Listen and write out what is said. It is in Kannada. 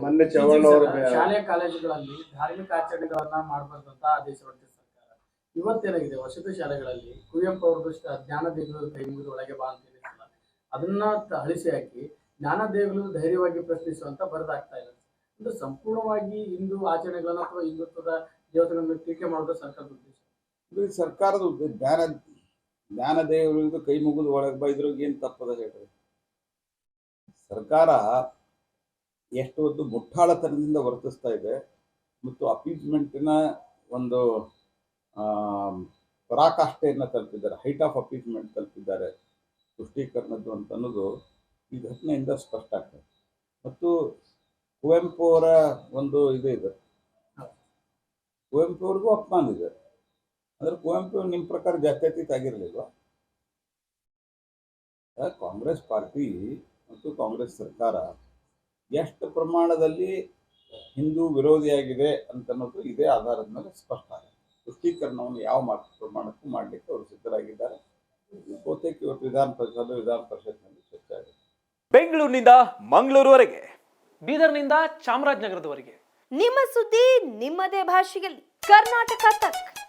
ಮೊನ್ನೆ ಚವ್ಹಾಣ್ ಅವರು ಶಾಲೆ ಕಾಲೇಜುಗಳಲ್ಲಿ ಧಾರ್ಮಿಕ ಆಚರಣೆಗಳನ್ನ ಮಾಡಬಾರ್ದು ಅಂತ ಆದೇಶ ಹೊರಟಿದೆ ಸರ್ಕಾರ. ಇವತ್ತೇನಾಗಿದೆ? ವಸತಿ ಶಾಲೆಗಳಲ್ಲಿ ಕುವೆಂಪು ಅವ್ರದ್ದು ದೃಷ್ಟಿ ಜ್ಞಾನ ದೇಗುಲದ ಕೈ ಮುಗಿದು ಒಳಗೆ ಬಾ ಅಂತ ಹೇಳಿದ್ರಲ್ಲ ಅದನ್ನ ಅಳಿಸಿ ಹಾಕಿ ಜ್ಞಾನ ದೇಗುಲು ಧೈರ್ಯವಾಗಿ ಪ್ರಶ್ನಿಸುವಂತ ಬರೆದಾಗ್ತಾ ಇದೆ. ಇದು ಸಂಪೂರ್ಣವಾಗಿ ಹಿಂದೂ ಆಚರಣೆಗಳನ್ನ ಅಥವಾ ಹಿಂದುತ್ವದ ದೇವತೆಗಳನ್ನು ಟೀಕೆ ಮಾಡೋದು ಸರ್ಕಾರದ ಉದ್ದೇಶ. ಇದು ಸರ್ಕಾರದ ಉದ್ದೇಶ ಜ್ಞಾನ ಜ್ಞಾನ ದೇವರಿಗೆ ಕೈ ಮುಗಿದು ಒಳಗೆ ಬೈದ್ರು ಏನು ತಪ್ಪದ ಹೇಳ್ರಿ? ಸರ್ಕಾರ ಎಷ್ಟು ಹೊತ್ತು ಮುಟ್ಟಾಳತನದಿಂದ ವರ್ತಿಸ್ತಾ ಇದೆ. ಮತ್ತು ಅಪೀಸ್ಮೆಂಟಿನ ಒಂದು ಪರಾಕಾಷ್ಠೆಯನ್ನು ತಲುಪಿದ್ದಾರೆ. ಹೈಟ್ ಆಫ್ ಅಪೀಸ್ಮೆಂಟ್ ತಲುಪಿದ್ದಾರೆ ತುಷ್ಟೀಕರಣದ್ದು ಅಂತ ಅನ್ನೋದು ಈ ಘಟನೆಯಿಂದ ಸ್ಪಷ್ಟ ಆಗ್ತದೆ. ಮತ್ತು ಕುವೆಂಪು ಅವರ ಒಂದು ಇದು ಇದೆ. ಕುವೆಂಪು ಅವ್ರಿಗೂ ಅಪಮಾನ ಇದೆ. ಅಂದರೆ ಕುವೆಂಪು ನಿಮ್ಮ ಪ್ರಕಾರ ಜಾತ್ಯತೀತ ಆಗಿರಲಿಲ್ವಾ? ಕಾಂಗ್ರೆಸ್ ಪಾರ್ಟಿ ಮತ್ತು ಕಾಂಗ್ರೆಸ್ ಸರ್ಕಾರ ಎಷ್ಟು ಪ್ರಮಾಣದಲ್ಲಿ ಹಿಂದೂ ವಿರೋಧಿಯಾಗಿದೆ ಅಂತ ಅನ್ನೋದು ಇದೇ ಆಧಾರದ ಮೇಲೆ ಸ್ಪಷ್ಟ ಆಗಿದೆ. ತುಷ್ಟೀಕರಣವನ್ನು ಯಾವ ಮಾತ್ರ ಪ್ರಮಾಣಕ್ಕೂ ಮಾಡಲಿಕ್ಕೆ ಅವರು ಸಿದ್ಧರಾಗಿದ್ದಾರೆ. ಬಹುತೇಕ ಇವತ್ತು ವಿಧಾನ ಪರಿಷತ್ ವಿಧಾನ ಪರಿಷತ್ನಲ್ಲಿ ಚರ್ಚೆ ಆಗಿದೆ. ಬೆಂಗಳೂರಿನಿಂದ ಮಂಗಳೂರುವರೆಗೆ. ಬೀದರ್ನಿಂದ ಚಾಮರಾಜನಗರದವರೆಗೆ. ನಿಮ್ಮ ಸುದ್ದಿ ನಿಮ್ಮದೇ ಭಾಷೆಯಲ್ಲಿ. ಕರ್ನಾಟಕ ತಕ್.